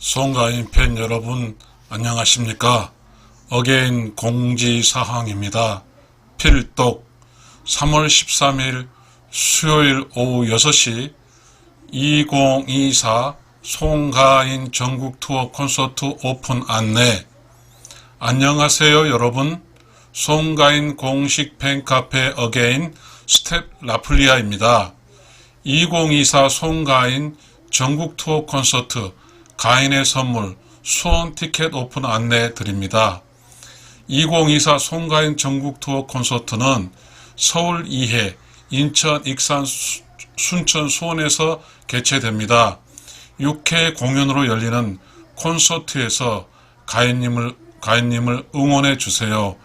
송가인 팬 여러분 안녕하십니까? 어게인 공지사항입니다. 필독 3월 13일 수요일 오후 6시 2024 송가인 전국 투어 콘서트 오픈 안내. 안녕하세요 여러분. 송가인 공식 팬카페 어게인 스텝 라플리아입니다. 2024 송가인 전국 투어 콘서트 가인의 선물 수원 티켓 오픈 안내 드립니다. 2024 송가인 전국 투어 콘서트는 서울 2회, 인천 익산 수- 순천 수원에서 개최됩니다. 6회 공연으로 열리는 콘서트에서 가인님을 가인님을 응원해 주세요.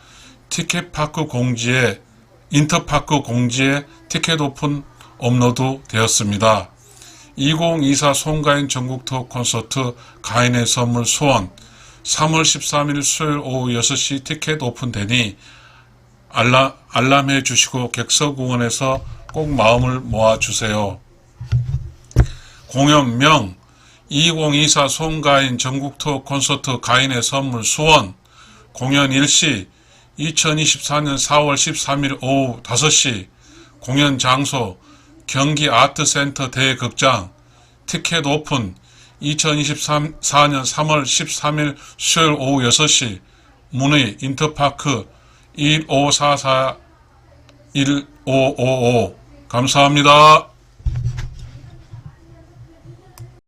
티켓파크 공지에 인터파크 공지에 티켓 오픈 업로드 되었습니다. 2024 송가인 전국 투어 콘서트 가인의 선물 수원 3월 13일 수요일 오후 6시 티켓 오픈되니 알람, 알람해 주시고 객석공원에서 꼭 마음을 모아 주세요. 공연명 2024 송가인 전국 투어 콘서트 가인의 선물 수원 공연 일시 2024년 4월 13일 오후 5시 공연 장소 경기 아트센터 대극장. 티켓 오픈 2024년 3월 13일 수요일 오후 6시. 문의 인터파크 1544 1555 감사합니다.